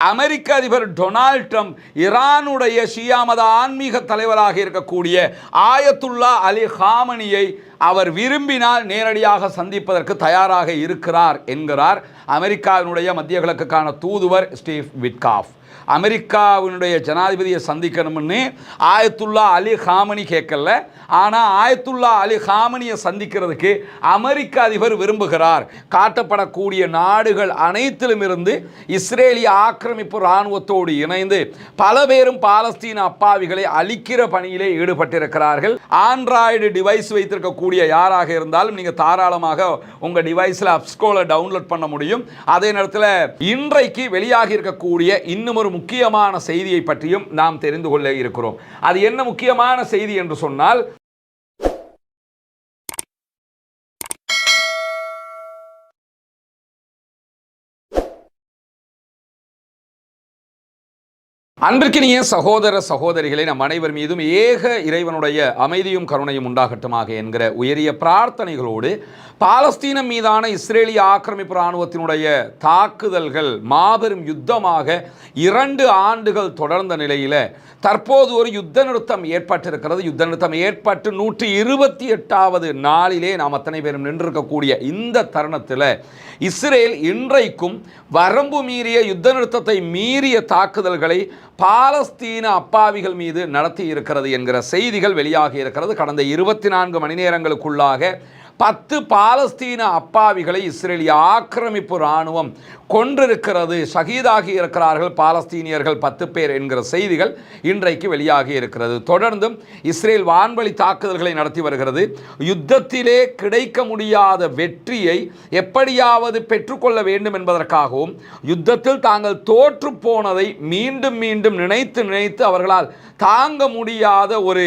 அமெரிக்க அதிபர் Donald Trump ஈரானுடைய ஷியா மத ஆன்மீக தலைவராக இருக்கக்கூடிய ஆயத்துல்லா அலி ஹாமனியை அவர் விரும்பினால் நேரடியாக சந்திப்பதற்கு தயாராக இருக்கிறார் என்கிறார் அமெரிக்காவினுடைய மத்திய கிழக்குக்கான தூதுவர் ஸ்டீவ் விட்காஃப். அமெரிக்காவினுடைய ஜனாதிபதியை சந்திக்கணும்னு ஆயத்துல்லா அலி ஹாமனி கேட்கல. ஆனால் ஆயத்துல்லா அலி ஹாமனியை சந்திக்கிறதுக்கு அமெரிக்க அதிபர் விரும்புகிறார். காட்டப்படக்கூடிய நாடுகள் அனைத்திலும் இருந்து இஸ்ரேலிய ஆக்கிரமிப்பு இராணுவத்தோடு இணைந்து பல பேரும் பாலஸ்தீன அப்பாவிகளை அழிக்கிற பணியிலே ஈடுபட்டிருக்கிறார்கள். ஆண்ட்ராய்டு டிவைஸ் வைத்திருக்கக்கூடிய யாராக இருந்தாலும் நீங்கள் தாராளமாக உங்கள் டிவைஸில் அப்ஸ்கோலை டவுன்லோட் பண்ண முடியும். அதே நேரத்தில் இன்றைக்கு வெளியாகி இருக்கக்கூடிய இன்னும் ஒரு முக்கியமான செய்தியை பற்றியும் நாம் தெரிந்து கொள்ள இருக்கிறோம். அது என்ன முக்கியமான செய்தி என்று சொன்னால் அன்றைக்கினிய சகோதர சகோதரிகளை நம் அனைவர் மீதும் ஏக இறைவனுடைய அமைதியும் கருணையும் உண்டாகட்டுமாக என்கிற உயரிய பிரார்த்தனைகளோடு பாலஸ்தீனம் மீதான இஸ்ரேலிய ஆக்கிரமிப்பு இராணுவத்தினுடைய தாக்குதல்கள் மாபெரும் யுத்தமாக இரண்டு ஆண்டுகள் தொடர்ந்த நிலையில் தற்போது ஒரு யுத்த நிறுத்தம் ஏற்பட்டிருக்கிறது. யுத்த நிறுத்தம் ஏற்பட்டு நூற்றி இருபத்தி எட்டாவது நாளிலே நாம் அத்தனை பேரும் நின்றிருக்கக்கூடிய இந்த தருணத்தில் இஸ்ரேல் இன்றைக்கும் வரம்பு மீறிய யுத்த நிறுத்தத்தை மீறிய தாக்குதல்களை பாலஸ்தீன அப்பாவிகள் மீது நடத்தி இருக்கிறது என்கிற செய்திகள் வெளியாகி இருக்கிறது. கடந்த இருபத்தி நான்கு மணி நேரங்களுக்குள்ளாக பத்து பாலஸ்தீன அப்பாவிகளை இஸ்ரேலிய ஆக்கிரமிப்பு இராணுவம் கொன்றிருக்கிறது. ஷஹீதாகி இருக்கிறார்கள். பாலஸ்தீனியர்கள் பத்து பேர் என்கிற செய்திகள் இன்றைக்கு வெளியாகி இருக்கிறது. தொடர்ந்தும் இஸ்ரேல் வான்வழி தாக்குதல்களை நடத்தி வருகிறது. யுத்தத்திலே கிடைக்க முடியாத வெற்றியை எப்படியாவது பெற்றுக்கொள்ள வேண்டும் என்பதற்காகவும் யுத்தத்தில் தாங்கள் தோற்று போனதை மீண்டும் மீண்டும் நினைத்து நினைத்து அவர்களால் தாங்க முடியாத ஒரு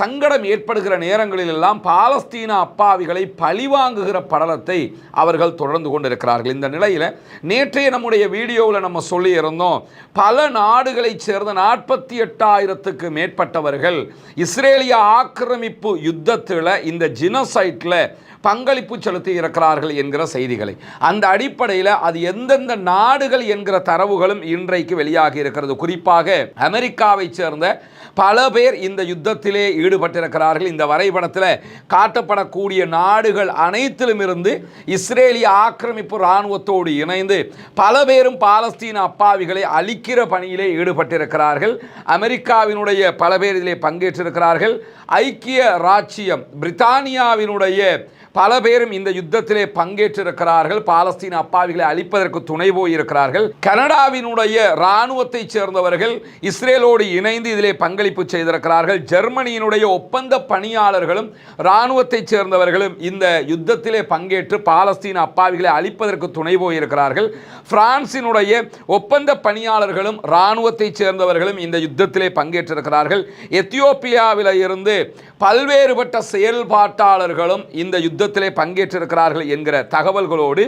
சங்கடம் ஏற்படுகிற நேரங்களிலெல்லாம் பாலஸ்தீன அப்பாவிகளை பழிவாங்குகிற படலத்தை அவர்கள் தொடர்ந்து கொண்டிருக்கிறார்கள். இந்த நிலையில் நேற்றைய நம்முடைய வீடியோவில் நம்ம சொல்லியிருந்தோம் பல நாடுகளைச் சேர்ந்த நாற்பத்தி எட்டாயிரத்துக்கு மேற்பட்டவர்கள் இஸ்ரேலிய ஆக்கிரமிப்பு யுத்தத்தில் இந்த ஜினசைட்டில் பங்களிப்பு செலுத்தி இருக்கிறார்கள் என்கிற செய்திகளை. அந்த அடிப்படையில் அது எந்தெந்த நாடுகள் என்கிற தரவுகளும் இன்றைக்கு வெளியாகி இருக்கிறது. குறிப்பாக அமெரிக்காவைச் சேர்ந்த பல பேர் இந்த யுத்தத்திலே ஈடுபட்டிருக்கிறார்கள். இந்த வரைபடத்தில் காட்டப்படக்கூடிய நாடுகள் அனைத்திலும் இருந்து இஸ்ரேலிய ஆக்கிரமிப்பு இராணுவத்தோடு இணைந்து பல பேரும் பாலஸ்தீன அப்பாவிகளை அழிக்கிற பணியிலே ஈடுபட்டிருக்கிறார்கள். அமெரிக்காவினுடைய பல பேர் இதிலே பங்கேற்றிருக்கிறார்கள். ஐக்கிய ராச்சியம் பிரித்தானியாவினுடைய பல பேரும் இந்த யுத்தத்திலே பங்கேற்றிருக்கிறார்கள். பாலஸ்தீன அப்பாவிகளை அழிப்பதற்கு துணை போயிருக்கிறார்கள். கனடாவினுடைய இராணுவத்தைச் சேர்ந்தவர்கள் இஸ்ரேலோடு இணைந்து இதிலே பங்களிப்பு செய்திருக்கிறார்கள். ஜெர்மனியினுடைய ஒப்பந்த பணியாளர்களும் இராணுவத்தைச் சேர்ந்தவர்களும் இந்த யுத்தத்திலே பங்கேற்று பாலஸ்தீன அப்பாவிகளை அழிப்பதற்கு துணை போயிருக்கிறார்கள். பிரான்சினுடைய ஒப்பந்த பணியாளர்களும் இராணுவத்தைச் சேர்ந்தவர்களும் இந்த யுத்தத்திலே பங்கேற்றிருக்கிறார்கள். எத்தியோப்பியாவில் இருந்து பல்வேறுபட்ட செயல்பாட்டாளர்களும் இந்த யுத்தத்திலே பங்கேற்றிருக்கிறார்கள் என்கிற தகவல்களோடு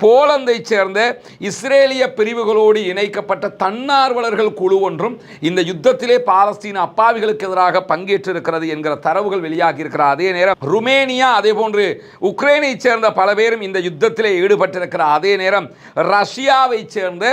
போலந்தைச் சேர்ந்த இஸ்ரேலிய பிரிவுகளோடு இணைக்கப்பட்ட தன்னார்வலர்கள் குழு ஒன்றும் இந்த யுத்தத்திலே பாலஸ்தீன அப்பாவிகளுக்கு எதிராக பங்கேற்றிருக்கிறது என்கிற தரவுகள் வெளியாகி இருக்கிற அதே நேரம் ருமேனியா அதே போன்று உக்ரைனைச் சேர்ந்த பல பேரும் இந்த யுத்தத்திலே ஈடுபட்டிருக்கிறார். அதே நேரம் ரஷ்யாவைச் சேர்ந்த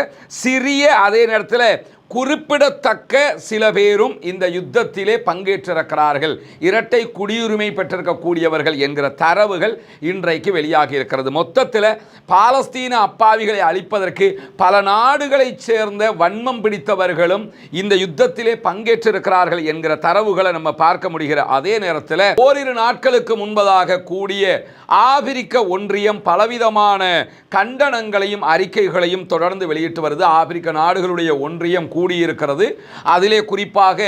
சிறிய அதே நேரத்தில் குறிப்பிடத்தக்க சில பேரும் இந்த யுத்தத்திலே பங்கேற்றிருக்கிறார்கள். இரட்டை குடியுரிமை பெற்றிருக்கக்கூடியவர்கள் என்கிற தரவுகள் இன்றைக்கு வெளியாகி இருக்கிறது. மொத்தத்தில் பாலஸ்தீன அப்பாவிகளை அழிப்பதற்கு பல நாடுகளைச் சேர்ந்த வன்மம் பிடித்தவர்களும் இந்த யுத்தத்திலே பங்கேற்றிருக்கிறார்கள் என்கிற தரவுகளை நம்ம பார்க்க முடிகிற அதே நேரத்தில் ஓரிரு நாட்களுக்கு முன்பதாக கூடிய ஆபிரிக்க ஒன்றியம் பலவிதமான கண்டனங்களையும் அறிக்கைகளையும் தொடர்ந்து வெளியிட்டு வருது. ஆப்பிரிக்க நாடுகளுடைய ஒன்றியம் கூடியிருக்கிறது. அதிலே குறிப்பாக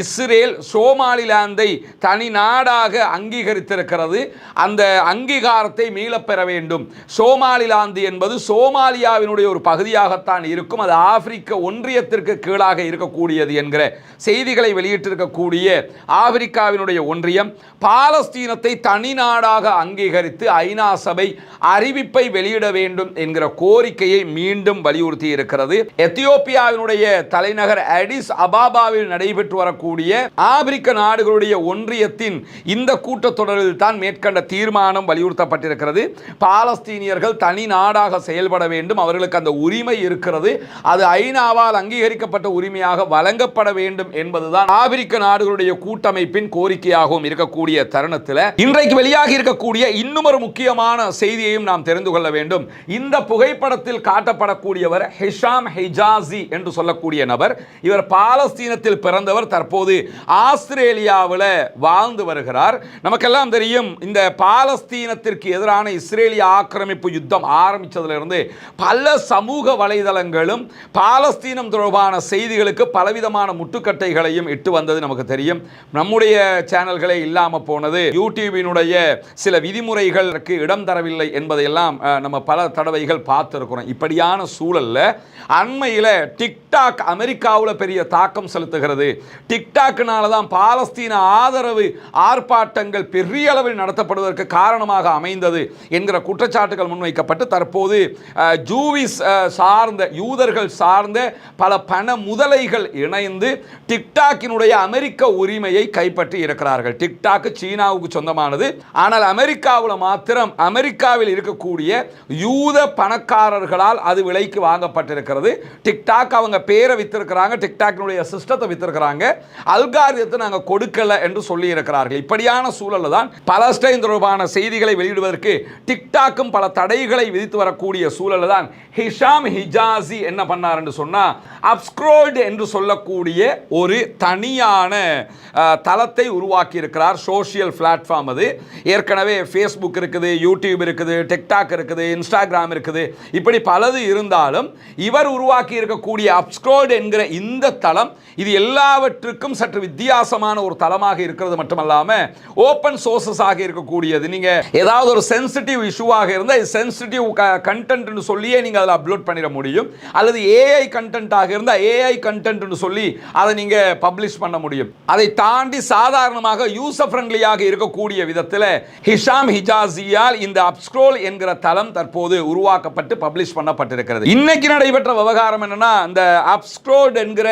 இஸ்ரேல் சோமாலிலாந்தை தனி நாடாக அங்கீகரித்திருக்கிறது. அந்த அங்கீகாரத்தை மீளப்பெற வேண்டும். சோமாலிலாந்து என்பது சோமாலியாவினுடைய ஒரு பகுதியாகத்தான் இருக்கும். அது ஆப்பிரிக்க ஒன்றியத்திற்கு கீழாக இருக்கக்கூடியது என்கிற செய்திகளை வெளியிட்டிருக்கக்கூடிய ஆப்பிரிக்காவினுடைய ஒன்றியம். பாலஸ்தீனத்தை தனி நாடாக அங்கீகரித்து ஐநா சபை அறிவிப்பை வெளியிட வேண்டும் என்கிற கோரிக்கையை மீண்டும் வலியுறுத்தி இருக்கிறது எத்தியோப்பியாவினுடைய தலைநகர் அடிஸ் அபாபாவில் நடைபெற்று வரக்கூடிய ஆப்பிரிக்க நாடுகளுடைய ஒன்றியத்தின் இந்த கூட்டத்தொடரில் தான் மேற்கண்ட தீர்மானம் வலியுறுத்தப்பட்டிருக்கிறது. பாலஸ்தீனியர்கள் தனி நாடாக செயல்பட வேண்டும். அவர்களுக்கு அந்த உரிமை இருக்கிறது. அது ஐநாவால் அங்கீகரிக்கப்பட்ட உரிமையாக வழங்கப்பட வேண்டும் என்பதுதான் ஆப்பிரிக்க நாடுகளுடைய கூட்டமைப்பின் கோரிக்கையாகவும் இருக்கக்கூடிய தருணத்தில் இன்றைக்கு வெளியாகி இருக்கக்கூடிய இன்னும் ஒரு முக்கியமான செய்தியையும் நாம் தெரிந்து கொள்ள வேண்டும். இந்த புகைப்படத்தில் காட்டப்படக்கூடியவர் ஹிஷாம் ஹிஜாசி என்று சொல்லக்கூடிய நபர் இவர் பாலஸ்தீனத்தில் பிறந்தவர் தற்போது ஆஸ்திரேலியாவில் வாழ்ந்து வருகிறார். நமக்கெல்லாம் தெரியும் இந்த பாலஸ்தீனத்திற்கு எதிரான இஸ்ரேலிய ஆக்கிரமிப்பு யுத்தம் ஆரம்பித்ததிலிருந்து பல சமூக வலைதளங்களும் பாலஸ்தீனம் தொடர்பான செய்திகளுக்கு பலவிதமான முட்டுக்கட்டைகளையும் இட்டு வந்தது நமக்கு தெரியும். நம்முடைய சேனல்களே இல்லாமல் போனது யூடியூபினுடைய சில விதிமுறைகளுக்கு இடம் தரவில்லை என்பதையெல்லாம் நம்ம பல தடவைகள் பார்த்துருக்கிறோம். இப்படியான சூழல்ல அண்மையில் டிக்டாக் அமெரிக்காவில் பெரிய தாக்கம் செலுத்துகிறது. டிக்டாக்னால தான் பாலஸ்தீன ஆதரவு ஆர்ப்பாட்டங்கள் பெரிய அளவில் நடத்தப்படுவதற்கு காரணமாக அமைந்தது என்கிற குற்றச்சாட்டுகள் முன்வைக்கப்பட்டு தற்போது ஜூவிஸ் சார்ந்த யூதர்கள் சார்ந்த பல பண முதலைகள் இணைந்து டிக்டாக்கினுடைய அமெரிக்க உரிமையை கைப்பற்றி இருக்கிறார்கள். டிக்டாக் சீனாவுக்கு சொந்தமானது. ஆனால் அமெரிக்காவில் மாத்திரம் அமெரிக்காவில் இருக்கக்கூடிய யூத பணக்காரர்களால் அது விலைக்கு வாங்கப்பட்டிருக்கிறது. டிக்டாக் அவங்க பேரை வித்திருக்கிறாங்க டிக்டாக்கினுடைய சிஸ்டத்தை வித்திருக்கிறாங்க. அல்காரியத்தை நாங்கள் கொடுக்கல என்று சொல்லி இருக்கிறார்கள் இப்படியான சூழலில் தான் பலஸ்டைன் தொடர்பான செய்திகளை வெளியிடுவதற்கு டிக்டாக்கும் பல தடைகளை விதித்து வரக்கூடிய சூழலில் தான் ஹிஷாம் ஹிஜாசி என்ன பண்ணார் என்று சொன்னால் அப்ஸ்க்ரோல்டு என்று சொல்லக்கூடிய ஒரு தனியான தளத்தை உருவாக்கி இருக்கிறார் சோஷியல் பிளாட்ஃபார்ம் அது. ஏற்கனவே ஃபேஸ்புக் இருக்குது யூடியூப் இருக்குது டிக்டாக் இருக்குது இன்ஸ்டாகிராம் இருக்குது. இப்படி பலது இருந்தாலும் இவர் உருவாக்கி இருக்கக்கூடிய வேர்டு என்கிற இந்த தளம் இது எல்லாவற்றுக்கும் சற்று வித்தியாசமான ஒரு தளமாக இருக்கிறது மட்டுமல்லாமல் ஓப்பன் சோர்சஸாக இருக்கக்கூடியது. நீங்கள் ஏதாவது ஒரு சென்சிட்டிவ் இஷ்யூவாக இருந்தால் இது சென்சிட்டிவ் க கண்டென்ட்னு சொல்லியே நீங்கள் அதில் அப்லோட் பண்ணிட முடியும். அல்லது ஏஐ கண்டென்ட்டாக இருந்தால் ஏஐ கண்டென்ட்னு சொல்லி அதை நீங்கள் பப்ளிஷ் பண்ண முடியும். அதை தாண்டி சாதாரணமாக யூசர் ஃப்ரெண்ட்லியாக இருக்கக்கூடிய விதத்தில் ஹிஷாம் ஹிஜாசியால் இந்த அப்ஸ்க்ரோல் என்கிற தளம் தற்போது உருவாக்கப்பட்டு பப்ளிஷ் பண்ணப்பட்டிருக்கிறது. இன்னைக்கு நடைபெற்ற விவகாரம் என்னன்னா இந்த அப்ஸ்க்ரோல் என்கிற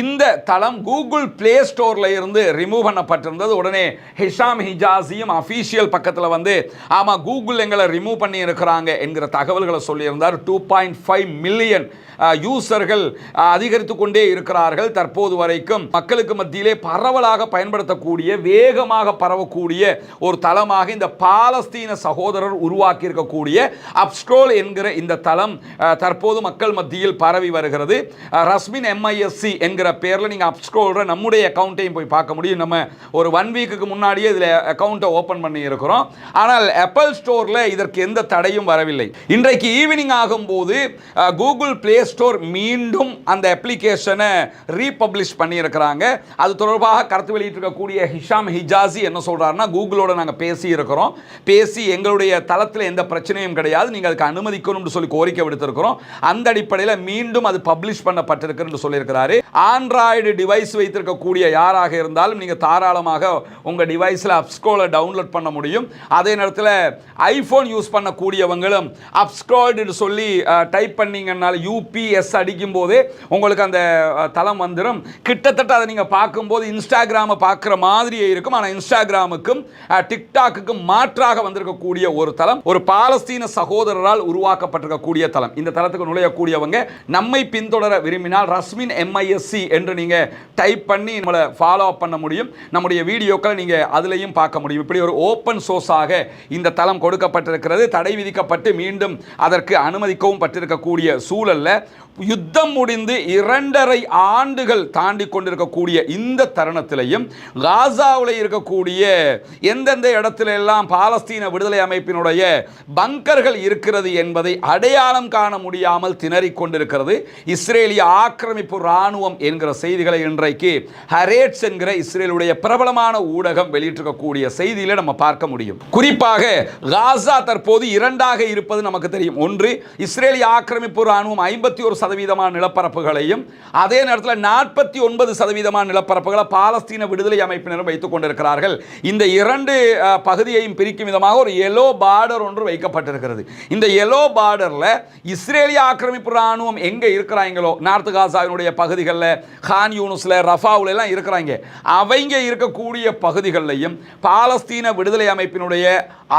இந்த தளம் கூகுள் பிளே ஸ்டோர்ல இருந்து ரிமூவ் பண்ணப்பட்டிருந்தது. உடனே ஹிஷாம் ஹிஜாசியும் அஃபீஷியல் பக்கத்தில் வந்து ஆமாம் கூகுள் எங்களை ரிமூவ் பண்ணி இருக்கிறாங்க என்கிற தகவல்களை சொல்லியிருந்தார். டூ பாயிண்ட் ஃபைவ் மில்லியன் யூசர்கள் அதிகரித்து கொண்டே இருக்கிறார்கள் தற்போது வரைக்கும். மக்களுக்கு மத்தியிலே பரவலாக பயன்படுத்தக்கூடிய வேகமாக பரவக்கூடிய ஒரு தளமாக இந்த பாலஸ்தீன சகோதரர் உருவாக்கி இருக்கக்கூடிய அப்ஸ்ட்ரோல் என்கிற இந்த தளம் தற்போது மக்கள் மத்தியில் பரவி வருகிறது. ரஸ்மின் எம்ஐஎஸ்சி என்கிற பேரில் நீங்கள் அப்ஸ்ட்ரோல்ற நம்முடைய அக்கௌண்ட்டையும் போய் பார்க்க முடியும். நம்ம ஒரு ஒன் வீக்குக்கு முன்னாடியே இதில் அக்கௌண்ட்டை ஓப்பன் பண்ணி இருக்கிறோம் ஆனால் ஆப்பிள் ஸ்டோரில் இதற்கு எந்த தடையும் வரவில்லை. இன்றைக்கு ஈவினிங் ஆகும்போது கூகுள் பிளே ஸ்டோர் மீண்டும் அந்த அப்ளிகேஷனை ரீபப்ளிஷ் பண்ணியிருக்கிறாங்க. அது தொடர்பாக கருத்து வெளியிட்டிருக்கக்கூடிய ஹிஷாம் ஹிஜாசி என்ன சொல்கிறாருன்னா கூகுளோட நாங்கள் பேசி இருக்கிறோம் பேசி எங்களுடைய தளத்தில் எந்த பிரச்சனையும் கிடையாது. நீங்கள் அதுக்கு அனுமதிக்கணும்னு சொல்லி கோரிக்கை விடுத்திருக்கிறோம். அந்த அடிப்படையில் மீண்டும் அது பப்ளிஷ் பண்ணப்பட்டிருக்குன்னு சொல்லியிருக்கிறாரு. ஆண்ட்ராய்டு டிவைஸ் வைத்திருக்கக்கூடிய யாராக இருந்தாலும் நீங்கள் தாராளமாக உங்கள் டிவைஸில் அப்ஸ்கோலை டவுன்லோட் பண்ண முடியும். அதே நேரத்தில் ஐஃபோன் யூஸ் பண்ணக்கூடியவங்களும் அப்ஸ்க்ரோல்டு சொல்லி டைப் பண்ணீங்கன்னால யூபிஎஸ் அடிக்கும் போதே உங்களுக்கு அந்த தளம் வந்துடும் கிட்டத்தட்ட அதை நீங்கள் பார்க்கும்போது இன்ஸ்டாகிராமை பார்க்குற மாதிரியே இருக்கும். ஆனால் இன்ஸ்டாகிராமுக்கும் டிக்டாக்குக்கும் மாற்றாக வந்திருக்கக்கூடிய ஒரு தளம். ஒரு பாலஸ்தீன சகோதரரால் உருவாக்கப்பட்டிருக்கக்கூடிய தளம். இந்த தளத்துக்கு நுழையக்கூடியவங்க நம்மை பின்தொடர விரும்பினால் ரஸ்மின் எம்ஐஎஸ்சி என்று நீங்கள் டைப் பண்ணி நம்மளை ஃபாலோ அப் பண்ண முடியும். நம்முடைய வீடியோக்களை நீங்கள் அதுலேயும் பார்க்க முடியும். இப்படி ஒரு ஓப்பன் சோர்ஸாக இந்த தளம் கொடுக்கப்பட்டிருக்கிறது. தடை விதிக்கப்பட்டு மீண்டும் அதற்கு அனுமதிக்கவும் பட்டிருக்கக்கூடிய சூழல்ல யுத்தம் முடிந்து இரண்டரை ஆண்டுகள் தாண்டி கொண்டிருக்கக்கூடிய இந்த தருணத்திலையும் காசாவில் இருக்கக்கூடிய எந்தெந்த இடத்துல எல்லாம் பாலஸ்தீன விடுதலை அமைப்பினுடைய பங்கர்கள் இருக்கிறது என்பதை அடையாளம் காண முடியாமல் திணறிக் கொண்டிருக்கிறது. இஸ்ரேலிய ஆக்கிரமிப்பு இராணுவம் என்கிற செய்திகளை இன்றைக்கு ஹரேட்ஸ் என்கிற இஸ்ரேலுடைய பிரபலமான ஊடகம் வெளியிட்டிருக்கக்கூடிய செய்தியில நம்ம பார்க்க முடியும். குறிப்பாக காசா தற்போது இரண்டாக இருப்பது நமக்கு தெரியும். ஒன்று இஸ்ரேலிய ஆக்கிரமிப்பு இராணுவம் ஐம்பத்தி ஒரு சதவீதமான நிலப்பரப்புகளையும் அதே நேரத்தில் நாற்பத்தி ஒன்பது சதவீதமான நிலப்பரப்புகளை பாலஸ்தீன விடுதலை அமைப்பினரும் வைத்துக் கொண்டிருக்கிறார்கள். இந்த இரண்டு பகுதியையும் பிரிக்கும் விதமாக ஒரு எலோ பார்டர் ஒன்று வைக்கப்பட்டிருக்கிறது. இந்த எலோ பார்டரில் இஸ்ரேலிய ஆக்கிரமிப்பு ராணுவம் எங்கே இருக்கிறாங்களோ நார்த்து காசாவினுடைய பகுதிகளில் கான் யூனுஸில் ரஃபாவுல எல்லாம் இருக்கிறாங்க. அவங்க இருக்கக்கூடிய பகுதிகளிலையும் பாலஸ்தீன விடுதலை அமைப்பினுடைய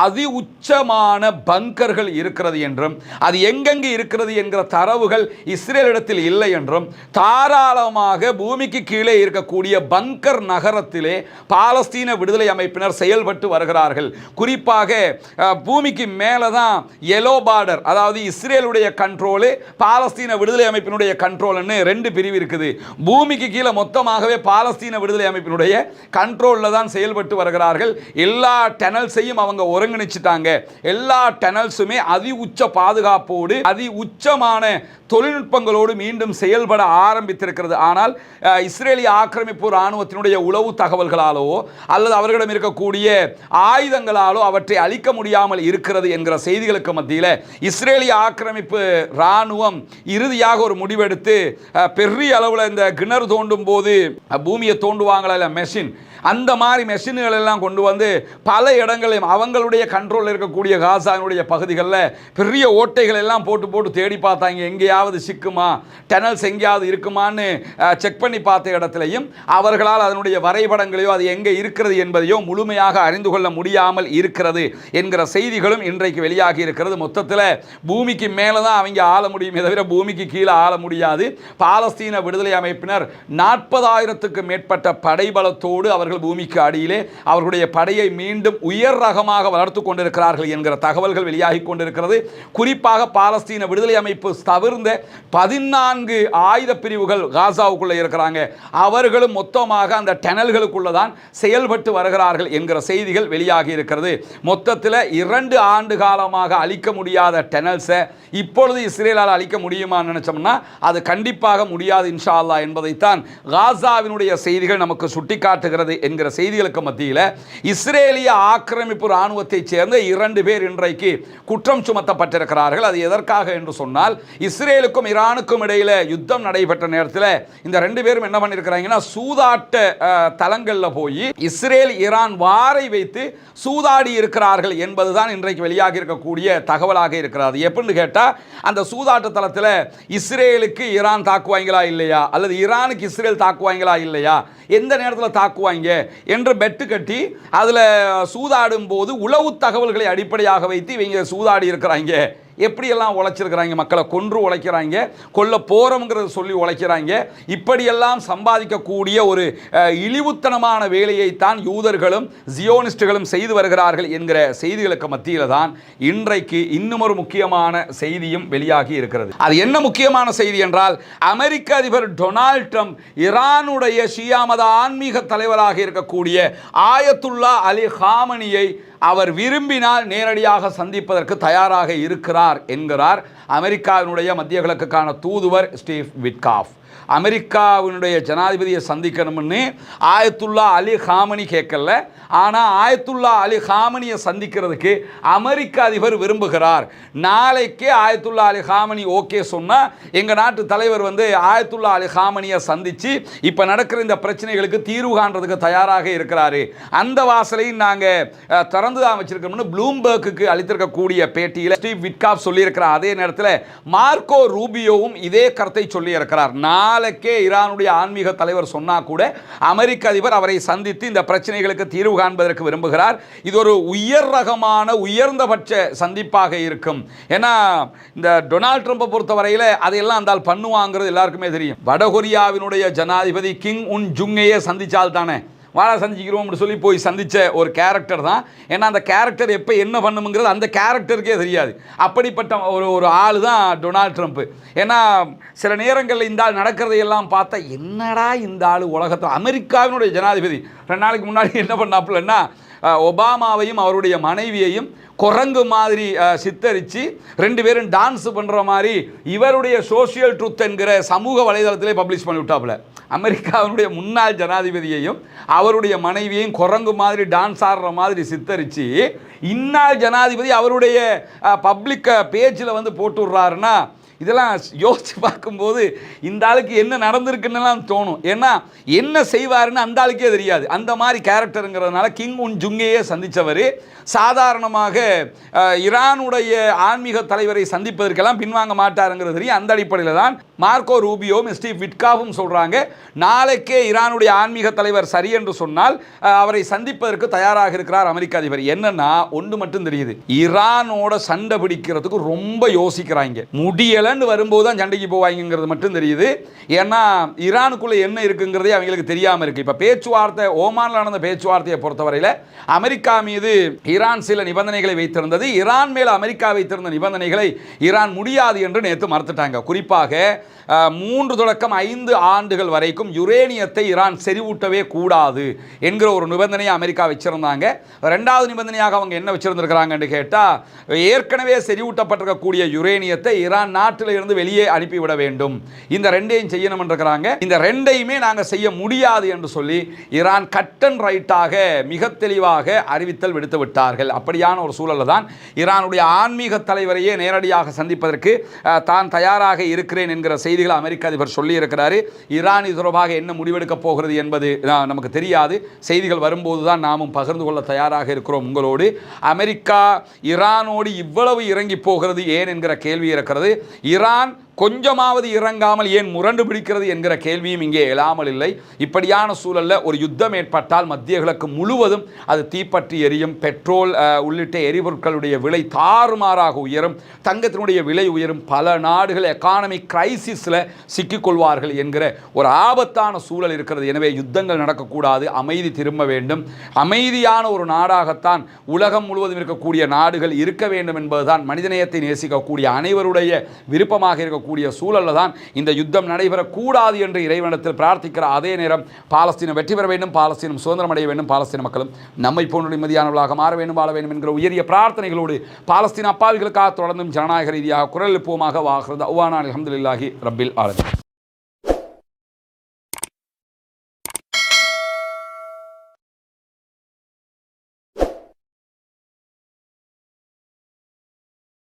அதி உச்சமான பங்கர்கள் இருக்கிறது என்றும் அது எங்கெங்கு இருக்கிறது என்கிற தரவுகள் இஸ்ரேலிடத்தில் இல்லை என்றும் தாராளமாக பூமிக்கு கீழே இருக்கக்கூடிய பங்கர் நகரத்திலே பாலஸ்தீன விடுதலை அமைப்பினர் செயல்பட்டு வருகிறார்கள். குறிப்பாக பூமிக்கு மேலே தான் எலோ பார்டர் அதாவது இஸ்ரேலுடைய கண்ட்ரோலு பாலஸ்தீன விடுதலை அமைப்பினுடைய கண்ட்ரோல்னு ரெண்டு பிரிவு இருக்குது. பூமிக்கு கீழே மொத்தமாகவே பாலஸ்தீன விடுதலை அமைப்பினுடைய கண்ட்ரோலில் தான் செயல்பட்டு வருகிறார்கள். எல்லா டெனல்ஸையும் அவங்க ஒருங்கிணைச்சிட்டாங்க. எல்லா டெனல்ஸுமே அதி உச்ச பாதுகாப்போடு அதி உச்சமான தொழில் தொழில்நுட்பங்களோடு மீண்டும் செயல்பட ஆரம்பித்திருக்கிறது. ஆனால் இஸ்ரேலிய ஆக்கிரமிப்பு இராணுவத்தினுடைய உளவு தகவல்களாலோ அல்லது அவர்களிடம் இருக்கக்கூடிய ஆயுதங்களாலோ அவற்றை அழிக்க முடியாமல் இருக்கிறது என்கிற செய்திகளுக்கு மத்தியில் இஸ்ரேலிய ஆக்கிரமிப்பு இராணுவம் இறுதியாக ஒரு முடிவெடுத்து பெரிய அளவில் இந்த கிணறு தோண்டும் போது பூமியை தோண்டுவாங்களா இல்லை மெஷின் அந்த மாதிரி மெஷின்கள் எல்லாம் கொண்டு வந்து பல இடங்களையும் அவங்களுடைய கண்ட்ரோலில் இருக்கக்கூடிய காசாவினுடைய பகுதிகளில் பெரிய ஓட்டைகள் எல்லாம் போட்டு போட்டு தேடி பார்த்தாங்க. எங்கேயாவது சிக்குமா? டெனல்ஸ் எங்கேயாவது இருக்குமான்னு செக் பண்ணி பார்த்த இடத்துலையும் அவர்களால் அதனுடைய வரைபடங்களையோ அது எங்கே இருக்கிறது என்பதையோ முழுமையாக அறிந்து கொள்ள முடியாமல் இருக்கிறது என்கிற செய்திகளும் இன்றைக்கு வெளியாகி இருக்கிறது. மொத்தத்தில் பூமிக்கு மேலே தான் அவங்க ஆள முடியுமே தவிர பூமிக்கு கீழே ஆள முடியாது. பாலஸ்தீன விடுதலை அமைப்பினர் நாற்பதாயிரத்துக்கு மேற்பட்ட படைபலத்தோடு அவர்கள் பூமிக்கு அடியிலே அவர்களுடைய படையை மீண்டும் உயர் ரகமாக வளர்த்து கொண்டிருக்கிறார்கள் என்கிற தகவல்கள் வெளியாகி கொண்டிருக்கிறது. குறிப்பாக பாலஸ்தீன விடுதலை அமைப்பு தவிர்ந்த பதினான்கு ஆயுத பிரிவுகள் காசாவுக்குள்ளே இருக்கிறாங்க. அவர்களும் மொத்தமாக அந்த டெனல்களுக்குள்ள தான் செயல்பட்டு வருகிறார்கள் என்கிற செய்திகள் வெளியாகி இருக்கிறது. மொத்தத்தில் இரண்டு ஆண்டு காலமாக அழிக்க முடியாத டெனல்ஸை இப்பொழுது இஸ்ரேலால் அழிக்க முடியுமான்னு நினைச்சோம்னா அது கண்டிப்பாக முடியாது இன்ஷா அல்லா என்பதைத்தான் காசாவினுடைய செய்திகள் நமக்கு சுட்டிக்காட்டுகிறது. என்கிற செய்திகளுக்கு மத்தியில் இஸ்ரேலிய ஆக்கிரமிப்பு இராணுவத்தைச் சேர்ந்த இரண்டு பேர் இன்றைக்கு குற்றம் சுமத்தப்பட்டிருக்கிறார்கள். அது எதற்காக என்று சொன்னால் இஸ்ரேலுக்கும் ஈரானுக்கும் இடையில் யுத்தம் நடைபெற்ற நேரத்தில் இந்த ரெண்டு பேரும் என்ன பண்ணியிருக்கிறாங்கன்னா சூதாட்ட தலங்களில் போய் இஸ்ரேல் ஈரான் வாரை வைத்து சூதாடி இருக்கிறார்கள் என்பதுதான் இன்றைக்கு வெளியாக இருக்கக்கூடிய தகவலாக இருக்கிறது. எப்படின்னு கேட்டால் அந்த சூதாட்ட தளத்தில் இஸ்ரேலுக்கு ஈரான் தாக்குவாங்களா இல்லையா? அல்லது ஈரானுக்கு இஸ்ரேல் தாக்குவாங்களா இல்லையா? எந்த நேரத்தில் தாக்குவாங்க? என்று பெட்டு கட்டி அதில் சூதாடும் போது உளவு தகவல்களை அடிப்படையாக வைத்து இவங்க சூதாடி இருக்கிறாங்க. எப்படியெல்லாம் உழைச்சிருக்கிறாங்க? மக்களை கொன்று உழைக்கிறாங்க. கொல்ல போகிறோங்கிறத சொல்லி உழைக்கிறாங்க. இப்படியெல்லாம் சம்பாதிக்கக்கூடிய ஒரு இழிவுத்தனமான வேலையைத்தான் யூதர்களும் ஜியோனிஸ்டுகளும் செய்து வருகிறார்கள் என்கிற செய்திகளுக்கு மத்தியில் தான் இன்றைக்கு இன்னும் ஒரு முக்கியமான செய்தியும் வெளியாகி இருக்கிறது. அது என்ன முக்கியமான செய்தி என்றால் அமெரிக்க அதிபர் டொனால்ட் ட்ரம்ப் ஈரானுடைய ஷியாமத ஆன்மீக தலைவராக இருக்கக்கூடிய ஆயத்துல்லா அலி ஹாமனியை அவர் விரும்பினால் நேரடியாக சந்திப்பதற்கு தயாராக இருக்கிறார் என்கிறார் அமெரிக்காவினுடைய மத்திய கிழக்குக்கான தூதுவர் ஸ்டீவ் விட்காஃப். அமெரிக்காவினுடைய ஜனாதிபதியை சந்திக்கணும்னு ஆயத்துல்லா அலி ஹாமனி கேட்கல. ஆனால் ஆயத்துல்லா அலி ஹாமனியை சந்திக்கிறதுக்கு அமெரிக்க அதிபர் விரும்புகிறார். நாளைக்கே ஆயத்துல்லா அலி ஹாமனி ஓகே சொன்னால் எங்கள் நாட்டு தலைவர் வந்து ஆயத்துல்லா அலி ஹாமனியை சந்தித்து இப்போ நடக்கிற இந்த பிரச்சனைகளுக்கு தீர்வு காண்றதுக்கு தயாராக இருக்கிறாரு. அந்த வாசலையும் நாங்கள் திறந்து தான் வச்சிருக்கோம்னு ப்ளூம்பர்க்கு அளித்திருக்கக்கூடிய பேட்டியில் ஸ்டீவ் விட்காப் சொல்லியிருக்கிறார். அதே நேரத்தில் மார்க்கோ ரூபியோவும் இதே கருத்தை சொல்லியிருக்கிறார். நாளைக்கே ஈரானுடைய ஆன்மீக தலைவர் சொன்னா கூட அமெரிக்க அதிபர் அவரை சந்தித்து இந்த பிரச்சனைகளுக்கு தீர்வு காண்பதற்கு விரும்புகிறார். இது ஒரு உயர் ரகமான உயர்ந்தபட்ச சந்திப்பாக இருக்கும். ஏன்னா இந்த டொனால்ட் ட்ரம்பை பொறுத்தவரையில் அதையெல்லாம் அந்த பண்ணுவாங்கிறது எல்லாருக்குமே தெரியும். வடகொரியாவினுடைய ஜனாதிபதி கிங் உன் ஜுங்கையே சந்திச்சால் தானே வாழ சந்திக்கிறோம்னு சொல்லி போய் சந்தித்த ஒரு கேரக்டர் தான். ஏன்னா அந்த கேரக்டர் எப்போ என்ன பண்ணுங்கிறது அந்த கேரக்டருக்கே தெரியாது. அப்படிப்பட்ட ஒரு ஒரு ஆள் தான் டொனால்ட் ட்ரம்ப்பு ஏன்னா சில நேரங்களில் இந்த ஆள் நடக்கிறதையெல்லாம் பார்த்தா என்னடா இந்த ஆள் உலகத்தில் அமெரிக்காவினுடைய ஜனாதிபதி. ரெண்டு நாளைக்கு முன்னாடி என்ன பண்ணாப்புலன்னா ஒபாமாவையும் அவருடைய மனைவியையும் குரங்கு மாதிரி சித்தரித்து ரெண்டு பேரும் டான்ஸ் பண்ணுற மாதிரி இவருடைய சோஷியல் ட்ரூத் என்கிற சமூக வலைதளத்திலே பப்ளிஷ் பண்ணி விட்டாப்புல. அமெரிக்காவினுடைய முன்னாள் ஜனாதிபதியையும் அவருடைய மனைவியையும் குரங்கு மாதிரி டான்ஸ் ஆடுற மாதிரி சித்தரித்து இந்நாள் ஜனாதிபதி அவருடைய பப்ளிக் பேஜில் வந்து போட்டு விட்றாருன்னா இதெல்லாம் யோசித்து பார்க்கும்போது இந்த ஆளுக்கு என்ன நடந்திருக்குன்னுலாம் தோணும். ஏன்னா என்ன செய்வாருன்னு அந்த ஆளுக்கே தெரியாது. அந்த மாதிரி கேரக்டருங்கிறதுனால கிங் உன் ஜுங்கையே சந்தித்தவர் சாதாரணமாக ஈரானுடைய ஆன்மீக தலைவரை சந்திப்பதற்கெல்லாம் பின்வாங்க மாட்டாருங்கிறது தெரியும். அந்த அடிப்படையில் தான் மார்க்கோ ரூபியோவும் ஸ்டீவ் விட்காவும் சொல்கிறாங்க நாளைக்கே ஈரானுடைய ஆன்மீக தலைவர் சரி என்று சொன்னால் அவரை சந்திப்பதற்கு தயாராக இருக்கிறார் அமெரிக்க அதிபர். என்னன்னா ஒன்று மட்டும் தெரியுது. ஈரானோட சண்டை பிடிக்கிறதுக்கு ரொம்ப யோசிக்கிறாங்க. முடியலைன்னு வரும்போது தான் சண்டைக்கு போவாங்கிறது மட்டும் தெரியுது. ஏன்னா ஈரானுக்குள்ளே என்ன இருக்குங்கிறதே அவங்களுக்கு தெரியாமல் இருக்குது இப்போ பேச்சுவார்த்தை ஓமானில் நடந்த பேச்சுவார்த்தையை பொறுத்தவரையில் அமெரிக்கா மீது ஈரான் சில நிபந்தனைகளை வைத்திருந்தது. ஈரான் மேல் அமெரிக்கா வைத்திருந்த நிபந்தனைகளை ஈரான் முடியாது என்று நேற்று மறுத்துட்டாங்க. குறிப்பாக மூன்று தொடக்கம் ஐந்து ஆண்டுகள் வரைக்கும் யுரேனியத்தை ஈரான் செறிவூட்டவே கூடாது என்கிற ஒரு நிபந்தனையை அமெரிக்கா வச்சிருந்தாங்க. ரெண்டாவது நிபந்தனையாக அவங்க என்ன வச்சுருந்துருக்கிறாங்கன்னு கேட்டால் ஏற்கனவே செறிவூட்டப்பட்டிருக்கக்கூடிய யுரேனியத்தை ஈரான் நாட்டில் இருந்து வெளியே அனுப்பிவிட வேண்டும். இந்த ரெண்டையும் செய்யணும் இருக்கிறாங்க இந்த ரெண்டையுமே நாங்கள் செய்ய முடியாது என்று சொல்லி ஈரான் கட் அண்ட் ரைட்டாக மிக தெளிவாக அறிவித்தல் விடுத்து விட்டார்கள். அப்படியான ஒரு சூழலில் தான் ஈரானுடைய ஆன்மீக தலைவரையே நேரடியாக சந்திப்பதற்கு தான் தயாராக இருக்கிறேன் என்கிற செய்திகள் அமெரிக்க அதிபர் சொல்லியிருக்கிறாரு. ஈரான் இது தொடர்பாக என்ன முடிவெடுக்கப் போகிறது என்பது நமக்கு தெரியாது. செய்திகள் வரும்போது தான் நாமும் பகிர்ந்து கொள்ள தயாராக இருக்கிறோம் உங்களோடு. அமெரிக்கா ஈரானோடு இவ்வளவு இறங்கி போகிறது ஏன் என்கிற கேள்வி இருக்கிறது. ஈரான் கொஞ்சமாவது இறங்காமல் ஏன் முரண்டு பிடிக்கிறது என்கிற கேள்வியும் இங்கே எழாமல் இல்லை. இப்படியான சூழலில் ஒரு யுத்தம் ஏற்பட்டால் மத்திய கிழக்கு முழுவதும் அது தீப்பற்றி எரியும். பெட்ரோல் உள்ளிட்ட எரிபொருட்களுடைய விலை தாறுமாறாக உயரும். தங்கத்தினுடைய விலை உயரும். பல நாடுகள் எக்கானமி கிரைசிஸில் சிக்கிக்கொள்வார்கள் என்கிற ஒரு ஆபத்தான சூழல் இருக்கிறது. எனவே யுத்தங்கள் நடக்கக்கூடாது. அமைதி திரும்ப வேண்டும். அமைதியான ஒரு நாடாகத்தான் உலகம் முழுவதும் இருக்கக்கூடிய நாடுகள் இருக்க வேண்டும் என்பதுதான் மனிதநேயத்தை நேசிக்கக்கூடிய அனைவருடைய விருப்பமாக இருக்கக்கூடிய சூழலில் தான் இந்த யுத்தம் நடைபெறக்கூடாது என்று இறைவனத்தில் பிரார்த்திக்கிற அதே நேரம் பாலஸ்தீனம் வெற்றி பெற வேண்டும் பாலஸ்தீனம் சுதந்திரம் அடைய வேண்டும் பாலஸ்தீன மக்களும் நம்மை போன்ற நிம்மதியானவர்களாக மாற வேண்டும் வாழ வேண்டும் என்கிற உயரிய பிரார்த்தனைகளோடு பாலஸ்தீன அப்பாவிகளுக்காக தொடர்ந்தும் ஜனநாயக ரீதியாக குரல் எழுப்புவோமாக வாகிறது அவ்வானா அஹமதுல்லாஹி ரப்பில் ஆலமி